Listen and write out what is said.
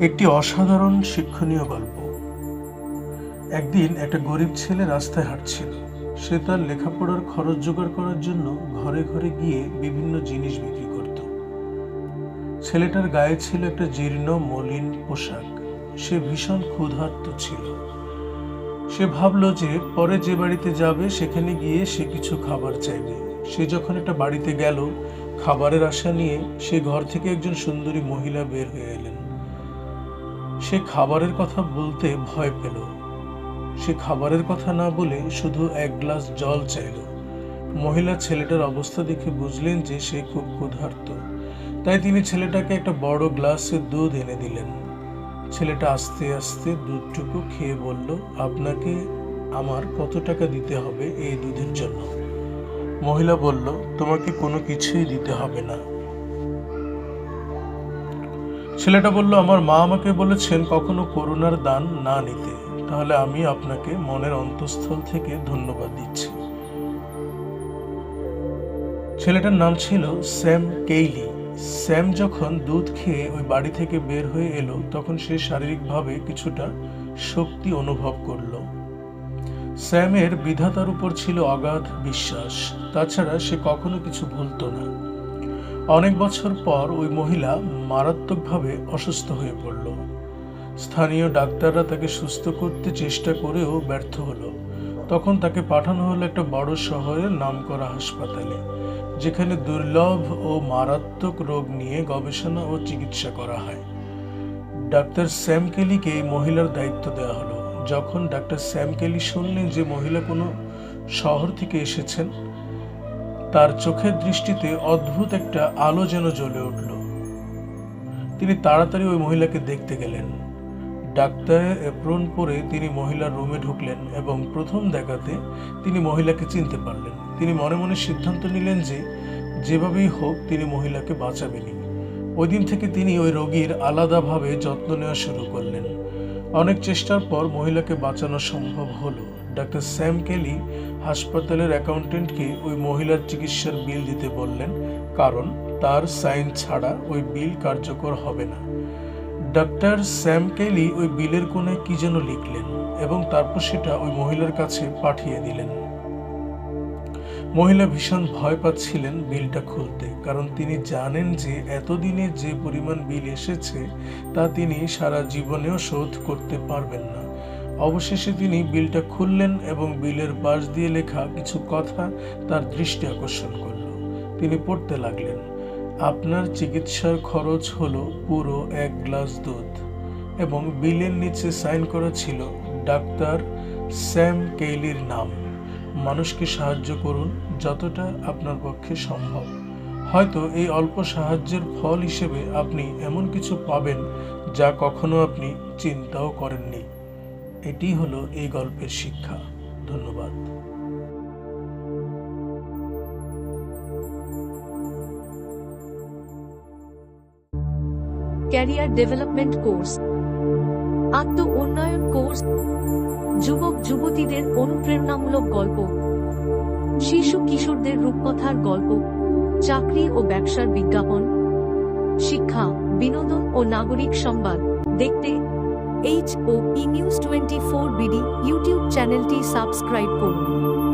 একটি অসাধারণ শিক্ষণীয় গল্প। একদিন একটা গরিব ছেলে রাস্তায় হাঁটছিল। সে তার লেখাপড়ার খরচ জোগাড় করার জন্য ঘরে ঘরে গিয়ে বিভিন্ন জিনিস বিক্রি করত। ছেলেটার গায়ে ছিল একটা জীর্ণ, মলিন পোশাক। সে ভীষণ ক্ষুধার্ত ছিল। সে ভাবলো যে পরে যে বাড়িতে যাবে, সেখানে গিয়ে সে কিছু খাবার চাইবে। সে যখন একটা বাড়িতে গেল, খাবারের আশা নিয়ে সে ঘর থেকে একজন সুন্দরী মহিলা বের হয়ে এলেন। সে খাবারের কথা বলতে ভয় পেল। সে খাবারের কথা না বলে শুধু এক গ্লাস জল চাইল। মহিলা ছেলেটার অবস্থা দেখে বুঝলেন যে সে খুব ক্ষুধার্ত। তাই তিনি ছেলেটাকে একটা বড় গ্লাসে দুধ এনে দিলেন। ছেলেটা আস্তে আস্তে দুধটুকু খেয়ে বলল, আপনাকে আমার কত টাকা দিতে হবে এই দুধের জন্য? মহিলা বলল, তোমাকে কোনো কিছুই দিতে হবে না। ছেলেটা বলল, আমার মা আমাকে বলেছেন কখনো করুণার দান না নিতে। তাহলে আমি আপনাকে মনের অন্তঃস্থল থেকে ধন্যবাদ দিচ্ছি। ছেলেটার নাম ছিল স্যাম কেইলি। স্যাম যখন দুধ খেয়ে ওই বাড়ি থেকে বের হয়ে এলো, তখন সে শারীরিকভাবে কিছুটা শক্তি অনুভব করল। স্যামের বিধাতার উপর ছিল অগাধ বিশ্বাস। তাছাড়া সে কখনো কিছু ভুলতো না। অনেক বছর পর ওই মহিলা মারাত্মকভাবে অসুস্থ হয়ে পড়ল। স্থানীয় ডাক্তাররা তাকে সুস্থ করতে চেষ্টা করেও ব্যর্থ হলো। তখন তাকে পাঠানো হলো একটা বড় শহরের নামকরা হাসপাতালে, যেখানে দুর্লভ ও মারাত্মক রোগ নিয়ে গবেষণা ও চিকিৎসা করা হয়। ডাক্তার স্যাম কেলিকে মহিলার দায়িত্ব দেওয়া হলো। যখন ডাক্তার স্যাম কেলি শুনলেন যে মহিলা কোনো শহর থেকে এসেছেন তার চোখের দৃষ্টিতে অদ্ভুত একটা আলো যেন জ্বলে উঠল। তিনি তাড়াতাড়ি ওই মহিলাকে দেখতে গেলেন। ডাক্তারের এপ্রন পরে তিনি মহিলার রুমে ঢুকলেন এবং প্রথম দেখাতে তিনি মহিলাকে চিনতে পারলেন। তিনি মনে মনে সিদ্ধান্ত নিলেন যে, যেভাবেই হোক তিনি মহিলাকে বাঁচাবেনই। ওই দিন থেকে তিনি ওই রোগীর আলাদাভাবে যত্ন নেওয়া শুরু করলেন। অনেক চেষ্টার পর মহিলাকে বাঁচানো সম্ভব হলো। ডাক্তার স্যাম কেলি হাসপাতালের অ্যাকাউন্টেন্টকে ওই মহিলার চিকিৎসার বিল দিতে বললেন, কারণ তার সাইন ছাড়া ওই বিল কার্যকর হবে না। ডাক্তার স্যাম কেলি ওই বিলের কোণে কি যেন লিখলেন এবং তারপর সেটা ওই মহিলার কাছে পাঠিয়ে দিলেন। মহিলা ভীষণ ভয় পাচ্ছিলেন বিলটা খুলতে, কারণ তিনি জানেন যে এতদিনে যে পরিমাণ বিল এসেছে তা তিনি সারা জীবনেও শোধ করতে পারবেন না। অবশেষে তিনি বিলটা খুললেন এবং বিলের পাশ দিয়ে লেখা কিছু কথা তার দৃষ্টি আকর্ষণ করল। তিনি পড়তে লাগলেন, আপনার চিকিৎসার খরচ হলো পুরো এক গ্লাস দুধ। এবং বিলের নিচে সাইন করা ছিল, ডাক্তার স্যাম কেইলির নাম। মানুষকে সাহায্য করুন যতটা আপনার পক্ষে সম্ভব। হয়তো এই অল্প সাহায্যের ফল হিসেবে আপনি এমন কিছু পাবেন যা কখনো আপনি চিন্তাও করেননি। এটি হলো এই গল্পের শিক্ষা। ধন্যবাদ। ক্যারিয়ার ডেভেলপমেন্ট কোর্স আত্ম উন্নয়ন কোর্স যুবক, যুবতীদের অনুপ্রেরণামূলক গল্প। শিশু, কিশোরদের রূপকথার গল্প। চাকরি ও ব্যবসার বিজ্ঞাপন। শিক্ষা, বিনোদন ও নাগরিক সংবাদ। দেখতে H O E news twenty four BD YouTube চ্যানেলটি সাবস্ক্রাইব করুন।